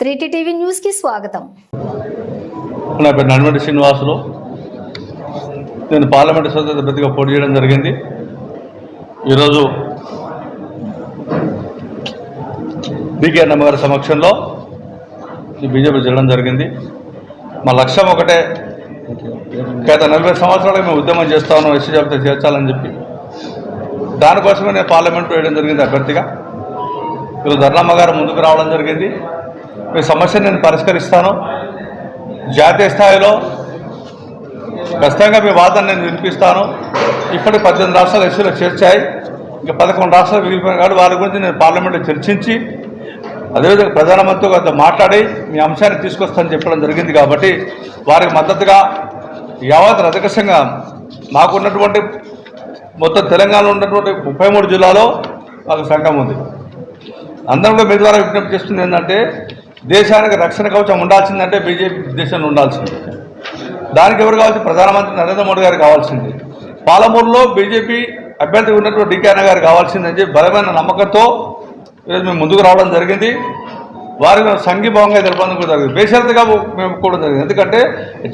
త్రీటీ TV న్యూస్కి స్వాగతం. నా పేరు నల్మడి శ్రీనివాసులు. నేను పార్లమెంటు సభ్యుల అభ్యర్థిగా పోటీ చేయడం జరిగింది. ఈరోజు బీకే అన్నమ్మ గారి సమక్షంలో ఈ బీజేపీ చేయడం జరిగింది. మా లక్ష్యం ఒకటే గత నలభై సంవత్సరాలుగా మేము ఉద్యమం చేస్తాను ఎస్సీ జాబితా చేర్చాలని చెప్పి. దానికోసమే నేను పార్లమెంట్ వేయడం జరిగింది అభ్యర్థిగా. ఈరోజు ధర్నమ్మ గారు ముందుకు రావడం జరిగింది. మీ సమస్యను నేను పరిష్కరిస్తాను. జాతీయ స్థాయిలో ఖచ్చితంగా మీ వాదన నేను వినిపిస్తాను. ఇప్పటికి పద్దెనిమిది రాష్ట్రాలు ఎస్సీలో చేర్చాయి. ఇంకా పదకొండు రాష్ట్రాలు మిగిలిపోయిన కాబట్టి వారి గురించి నేను పార్లమెంట్లో చర్చించి అదేవిధంగా ప్రధానమంత్రితో కొంత మాట్లాడి మీ అంశాన్ని తీసుకొస్తానని చెప్పడం జరిగింది కాబట్టి వారికి మద్దతుగా యావత్ రజక సంఘం మాకున్నటువంటి మొత్తం తెలంగాణలో ఉన్నటువంటి ముప్పై మూడు జిల్లాలో మాకు సంఘం ఉంది. అందరిలో మీ ద్వారా విజ్ఞప్తి చేస్తుంది ఏంటంటే దేశానికి రక్షణ కవచం ఉండాల్సిందంటే బీజేపీ దేశంలో ఉండాల్సింది. దానికి ఎవరు కావాల్సింది? ప్రధానమంత్రి నరేంద్ర మోడీ గారు కావాల్సింది. పాలమూరులో బీజేపీ అభ్యర్థి ఉన్నటువంటి డికే అన్న గారు కావాల్సిందని చెప్పి బలమైన నమ్మకంతో ఈరోజు మేము ముందుకు రావడం జరిగింది. వారికి సంఘీభావంగా తెలపడం కూడా జరిగింది. బేషరతుగా మేము కూడా జరిగింది. ఎందుకంటే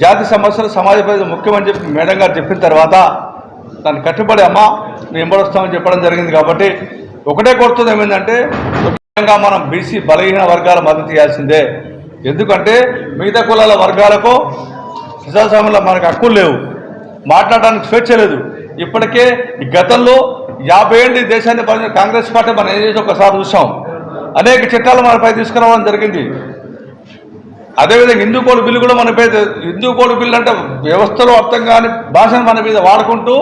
జాతి సమస్యలు సమాజ పరిధి ముఖ్యమని చెప్పి మేడం గారు చెప్పిన తర్వాత దాన్ని కట్టుబడి అమ్మ మేము ఎంబడొస్తామని చెప్పడం జరిగింది కాబట్టి ఒకటే కోరుతుంది ఏమైందంటే ముఖ్యంగా మనం బీసీ బలహీన వర్గాల మద్దతు చేయాల్సిందే ఎందుకంటే మిగతా కులాల వర్గాలకు ప్రజాస్వామ్యంలో మనకు హక్కులు లేవు. మాట్లాడడానికి స్వేచ్ఛ లేదు. ఇప్పటికే గతంలో యాభై ఏళ్ళు దేశాన్ని పరిచిన కాంగ్రెస్ పార్టీ మనం ఏం చేసి? ఒకసారి చూసాం. అనేక చట్టాలు మనపై తీసుకురావడం జరిగింది. అదేవిధంగా హిందూ కోడ్ బిల్లు కూడా మనపై హిందూ కోడ్ బిల్లు అంటే వ్యవస్థలో అర్థం కాని భాషను మన మీద వాడుకుంటూ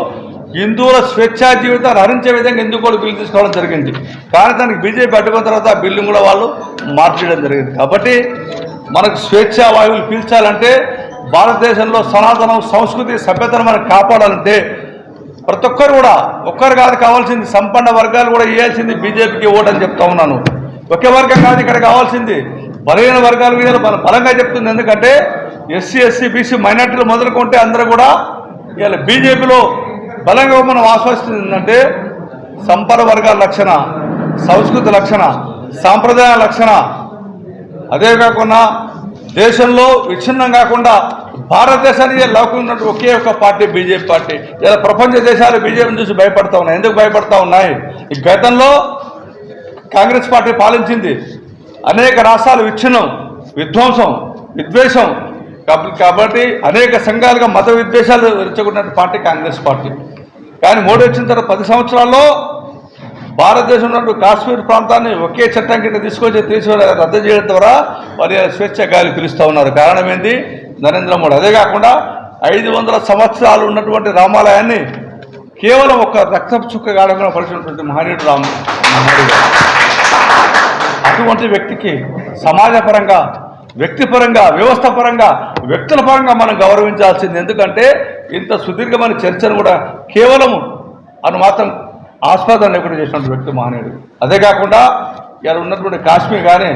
హిందువుల స్వేచ్ఛా జీవితాన్ని హరించే విధంగా హిందూ కూడా బిల్లు తీసుకోవడం జరిగింది. కానీ దానికి బీజేపీ అడ్డుకున్న తర్వాత ఆ బిల్లు కూడా వాళ్ళు మార్చడం జరిగింది. కాబట్టి మనకు స్వేచ్ఛా వాయువులు పీల్చాలంటే భారతదేశంలో సనాతనం సంస్కృతి సభ్యతను మనం కాపాడాలంటే ప్రతి ఒక్కరు కూడా ఒక్కరు కాదు కావాల్సింది సంపన్న వర్గాలు కూడా ఇవ్వాల్సింది బీజేపీకి ఓటని చెప్తా ఉన్నాను. ఒకే వర్గం కాదు ఇక్కడ కావాల్సింది బలహీన వర్గాల మీద బలంగా చెప్తుంది. ఎందుకంటే ఎస్సీ ఎస్సీ బీసీ మైనార్టీలు మొదలుకుంటే అందరూ కూడా ఇవాళ బీజేపీలో బలంగా మనం ఆశ్వసిస్తుంది ఏంటంటే సంపన్న వర్గాల లక్షణ సంస్కృతి లక్షణ సాంప్రదాయ లక్షణ. అదే కాకుండా దేశంలో విచ్ఛిన్నం కాకుండా భారతదేశానికి లౌకున్నట్టు ఒకే ఒక పార్టీ బీజేపీ పార్టీ. ఇలా ప్రపంచ దేశాలు బీజేపీని చూసి భయపడతా ఉన్నాయి. ఎందుకు భయపడతా ఉన్నాయి? ఈ గతంలో కాంగ్రెస్ పార్టీ పాలించింది. అనేక రాష్ట్రాలు విచ్ఛిన్నం విధ్వంసం విద్వేషం. కాబట్టి అనేక సంఘాలుగా మత విద్వేషాలు రెచ్చగొట్టిన పార్టీ కాంగ్రెస్ పార్టీ. కానీ మోడీ వచ్చిన తర్వాత పది సంవత్సరాల్లో భారతదేశంలో కాశ్మీర్ ప్రాంతాన్ని ఒకే చట్టం కింద తీసుకొచ్చి తీసుకొని రద్దు చేయడం ద్వారా వారి స్వేచ్ఛ గాలి పిలుస్తూ ఉన్నారు. కారణం ఏంది నరేంద్ర మోడీ. అదే కాకుండా ఐదు వందల సంవత్సరాలు ఉన్నటువంటి రామాలయాన్ని కేవలం ఒక రక్తపు చుక్క గాఢంగా పరిచినటువంటి మహనీయుడు రామ్ అటువంటి వ్యక్తికి సమాజపరంగా వ్యక్తిపరంగా వ్యవస్థ పరంగా వ్యక్తుల పరంగా మనం గౌరవించాల్సింది. ఎందుకంటే ఇంత సుదీర్ఘమైన చర్చను కూడా కేవలం అని మాత్రం ఆస్వాదం లేకుండా చేసినటువంటి వ్యక్తి మహనీయుడు. అదే కాకుండా ఇలా ఉన్నటువంటి కాశ్మీర్ కానీ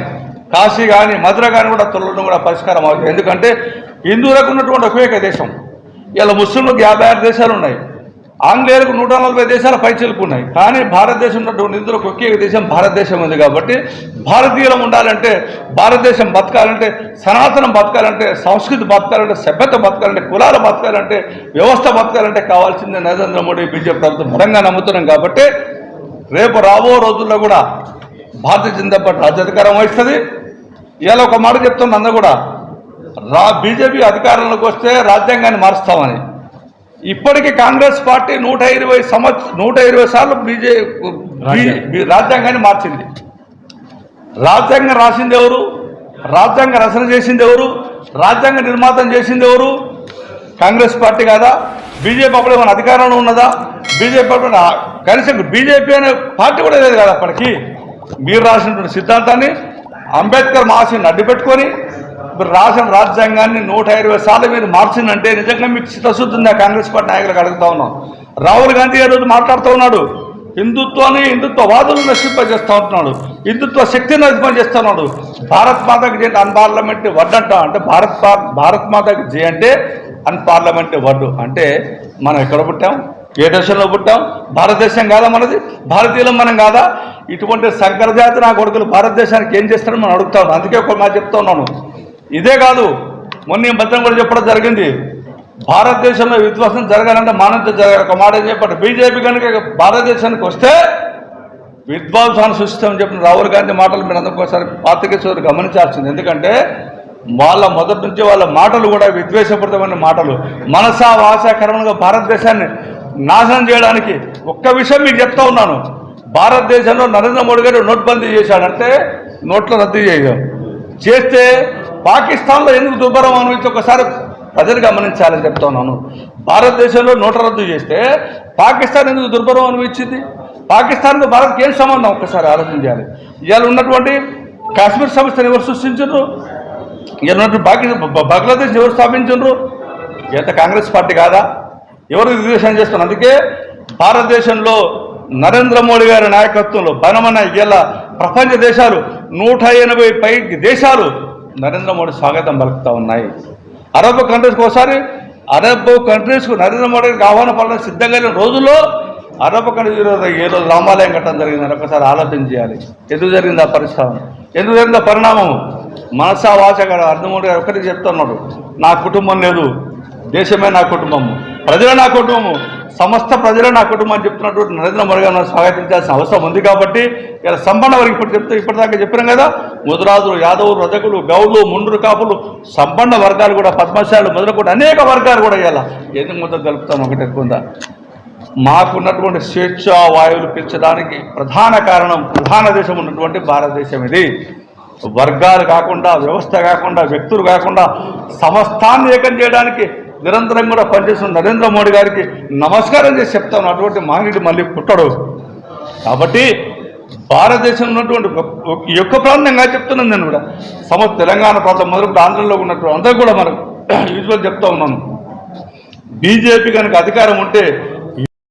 కాశీ కానీ మధుర కానీ కూడా తొలగడం కూడా పరిష్కారం అవుతుంది ఎందుకంటే హిందువులకు ఉన్నటువంటి ఒకే దేశం. ఇలా ముస్లింలకు యాభై ఆరు దేశాలు ఉన్నాయి. ఆంగ్లేయులకు నూట నలభై దేశాల పైచలకు ఉన్నాయి కానీ భారతదేశం ఉన్నటువంటి నిధులకు ఒకే దేశం భారతదేశం ఉంది కాబట్టి భారతీయులం ఉండాలంటే భారతదేశం బతకాలంటే సనాతనం బతకాలంటే సంస్కృతి బతకాలంటే సభ్యత బతకాలంటే కులాలు బతకాలంటే వ్యవస్థ బతకాలంటే కావాల్సిందే నరేంద్ర మోడీ బీజేపీ ప్రభుత్వం. బలంగా నమ్ముతున్నాం కాబట్టి రేపు రాబో రోజుల్లో కూడా భారతీయ జనతా పార్టీ రాజ్యాధికారం వహిస్తుంది. ఇలా ఒక మాట చెప్తున్నా అందరూ కూడా రా బీజేపీ అధికారంలోకి వస్తే రాజ్యాంగాన్ని మారుస్తామని. ఇప్పటికీ కాంగ్రెస్ పార్టీ నూట ఇరవై సంవత్సరం నూట ఇరవై సార్లు బీజే బీ- రాజ్యాంగాన్ని మార్చింది. రాజ్యాంగం రాసింది ఎవరు? రాజ్యాంగ రచన చేసింది ఎవరు? రాజ్యాంగ నిర్మాతం చేసింది ఎవరు? కాంగ్రెస్ పార్టీ కాదా? బీజేపీ అప్పుడు ఏమైనా అధికారంలో ఉన్నదా? బీజేపీ అప్పుడు కనీసం బీజేపీ అనే పార్టీ కూడా లేదు కదా అప్పటికి. మీరు రాసినటువంటి సిద్ధాంతాన్ని అంబేద్కర్ మహాశిని అడ్డుపెట్టుకొని మీరు రాసిన రాజ్యాంగాన్ని నూట ఇరవై సార్లు మీరు మార్చిందంటే నిజంగా మీకు చిత్తశుద్ధి ఉందా? కాంగ్రెస్ పార్టీ నాయకులకు అడుగుతా ఉన్నాం. రాహుల్ గాంధీ ఏ రోజు మాట్లాడుతూ ఉన్నాడు? హిందుత్వాన్ని హిందుత్వవాదులను నశింపజేస్తూ ఉంటున్నాడు. హిందుత్వ శక్తిని నశింపజేస్తున్నాడు భారత్ మాతకి జే అన్పార్లమెంట్ వర్డ్ అంట. అంటే భారత్ భారత్ మాతకి జే అంటే అన్పార్లమెంట్ వర్డ్. అంటే మనం ఎక్కడ పుట్టాం? ఏ దేశంలో పుట్టాం? భారతదేశం కాదా మనది? భారతీయులం మనం కాదా? ఇటువంటి సంకరజాతి నా కొడుకులు భారతదేశానికి ఏం చేస్తారని మనం అడుగుతా ఉన్నాం. అందుకే ఒక మాట చెప్తా ఉన్నాను. ఇదే కాదు మొన్న ఈ భద్రం కూడా చెప్పడం జరిగింది. భారతదేశంలో విధ్వంసం జరగాలంటే మానవత జరగాలి. ఒక మాట చెప్పండి? బీజేపీ కనుక భారతదేశానికి వస్తే విద్వాంసాన్ని సృష్టిస్తామని చెప్పిన రాహుల్ గాంధీ మాటలు మీరు అందరూ ఒకసారి పాత్రికేశ్వరు గమనించాల్సింది. ఎందుకంటే వాళ్ళ మొదటి నుంచి వాళ్ళ మాటలు కూడా విద్వేషపూరితమైన మాటలు. మనసా వాస భారతదేశాన్ని నాశనం చేయడానికి ఒక్క విషయం మీకు చెప్తా ఉన్నాను. భారతదేశంలో నరేంద్ర మోడీ గారు నోట్బందీ చేశాడంటే నోట్ల రద్దు చేయడం చేస్తే పాకిస్తాన్లో ఎందుకు దుబ్బరం అనిపించి ఒకసారి ప్రజలు గమనించాలని చెప్తున్నాను. భారతదేశంలో నోట రద్దు చేస్తే పాకిస్తాన్ ఎందుకు దుర్భరం అనిపించింది పాకిస్తాన్కు భారత్కి ఏం సంబంధం? ఒక్కసారి ఆలోచన చేయాలి. ఇవాళ ఉన్నటువంటి కాశ్మీర్ సమస్యను ఎవరు సృష్టించారు? ఇవాళ ఉన్నటువంటి బంగ్లాదేశ్ ఎవరు స్థాపించారు? ఎంత కాంగ్రెస్ పార్టీ కాదా? ఎవరు విద్వేషం చేస్తున్నారు? అందుకే భారతదేశంలో నరేంద్ర మోడీ గారి నాయకత్వంలో బలమైన ఇలా ప్రపంచ దేశాలు నూట ఎనభై పై దేశాలు నరేంద్ర మోడీ స్వాగతం పలుకుతూ ఉన్నాయి. అరబ్ కంట్రీస్కి ఒకసారి అరబ్ కంట్రీస్కు నరేంద్ర మోడీకి ఆహ్వాన పడడం సిద్ధంగా లేని రోజుల్లో అరబ్ కంట్రీ ఈరోజు ఏ రోజు రామాలయం కట్టడం జరిగిందని ఒకసారి ఆలోచన చేయాలి. ఎందుకు జరిగింది ఆ పరిశ్రమ ఎందుకు జరిగింది ఆ పరిణామం? మనసా వాచ గారు అర్థమూడి గారు ఒకరికి చెప్తున్నాడు నా కుటుంబం లేదు. దేశమే నా కుటుంబము ప్రజలే నా కుటుంబము సమస్త ప్రజలే నా కుటుంబం అని చెప్తున్నటువంటి నరేంద్ర మోడీ గారిని స్వాగతించాల్సిన అవసరం ఉంది కాబట్టి ఇలా సంపన్న వారికి ఇప్పుడు చెప్తే ఇప్పటిదాకా చెప్పినాం కదా ముదరాజులు యాదవులు రజకులు గౌడ్లు ముండ్రు కాపులు సంపన్న వర్గాలు కూడా పద్మశాలు మొదలుకొని అనేక వర్గాలు కూడా ఇవ్వాలి ఎందుకు ముద్ద కలుపుతాం? ఒకటి ఎక్కువ మాకున్నటువంటి స్వేచ్ఛ వాయువులు పెంచడానికి ప్రధాన కారణం ప్రధాన దేశం ఉన్నటువంటి భారతదేశం ఇది. వర్గాలు కాకుండా వ్యవస్థ కాకుండా వ్యక్తులు కాకుండా సమస్తాన్ని ఏకం చేయడానికి నిరంతరం కూడా పనిచేస్తున్న నరేంద్ర మోడీ గారికి నమస్కారం చేసి చెప్తాను. అటువంటి మానవుడు మళ్ళీ పుట్టడు. కాబట్టి భారతదేశంలో ఉన్నటువంటి ఒక- యొక్క ప్రాంతంగా చెప్తున్నాను నేను కూడా. సమస్త తెలంగాణ ప్రాంతం మొదలు ఆంధ్రలో ఉన్నటువంటి అందరూ కూడా మనం యూజువల్ చెప్తా ఉన్నాను. బీజేపీ కనుక అధికారం ఉంటే